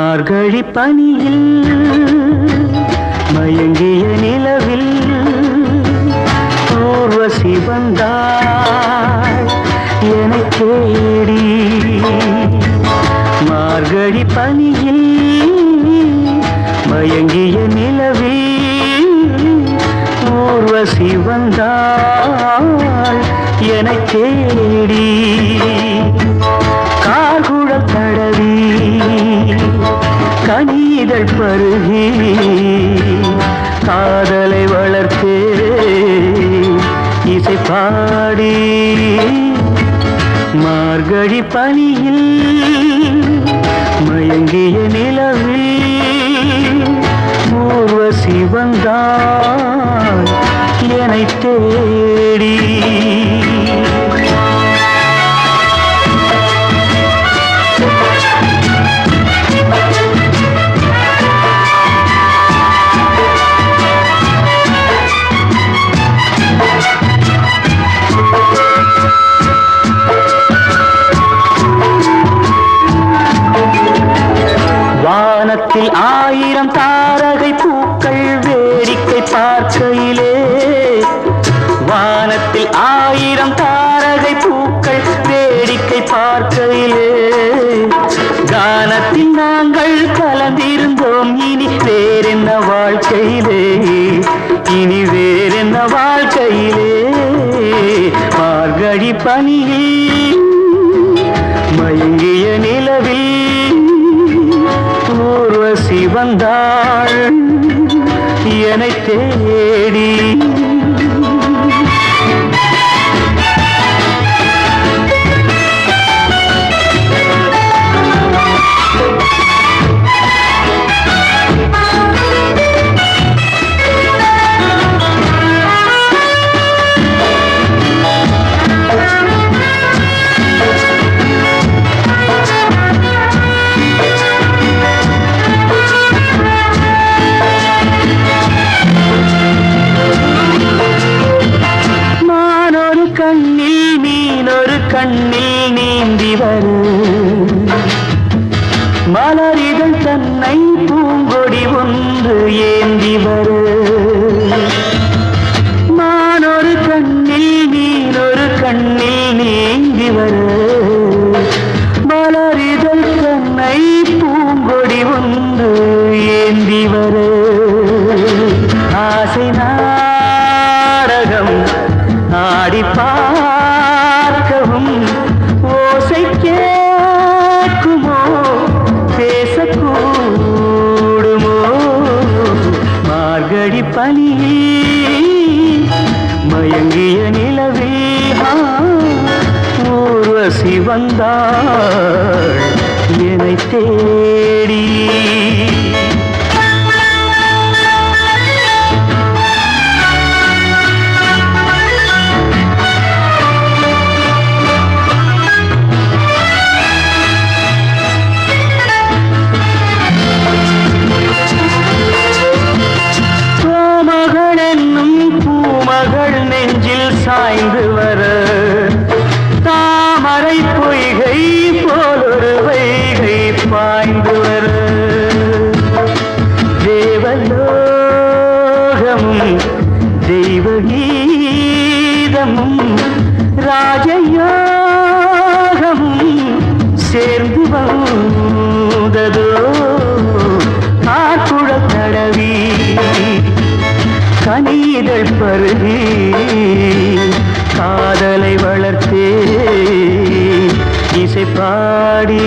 மார்கழி பனியில் மயங்கிய நிலவில் ஊர்வசி வந்தாள் என தேடி மார்கழி பனியில் மயங்கிய நிலவில் ஊர்வசி வந்தாள் என தேடி இதழ் பருகி காதலை வளர்த்தே இசை பாடி மார்கழி பணியில் வானத்தில் ஆயிரம் தாரகை பூக்கள் வேடிக்கை பார்க்கையிலே. வானத்தில் ஆயிரம் தாரகை பூக்கள் வேடிக்கை பார்க்கையிலே. கானத்தில் நாங்கள் கலந்திருந்தோம் இனி வேறென்ன வாழ்க்கையிலே? இனி வேறென்ன வாழ்க்கையிலே? மார்கழி பணியே ஊர்வசி வந்தாள் என்னை தேடி கண்ணில் நீந்தி வரு. மலரிகள் தன்னை பூங்கொடி ஒன்று ஏந்தி வரு. மானொரு கண்ணில் நீனொரு கண்ணில் நீந்தி வரு. மலரிதழ் தன்னை பூங்கொடி ஒன்று ஏந்தி வரு. ஆசை நான் மார்கழி மயங்கிய நிலவில் ஊர்வசி வந்தாள். தெய்வ தெய்வகீதமும் ராஜயோகமும் சேர்ந்து வந்ததோ? காக்குழல் தடவி கனிதழ் பருகி காதலை வளர்த்தே இசை இசை பாடி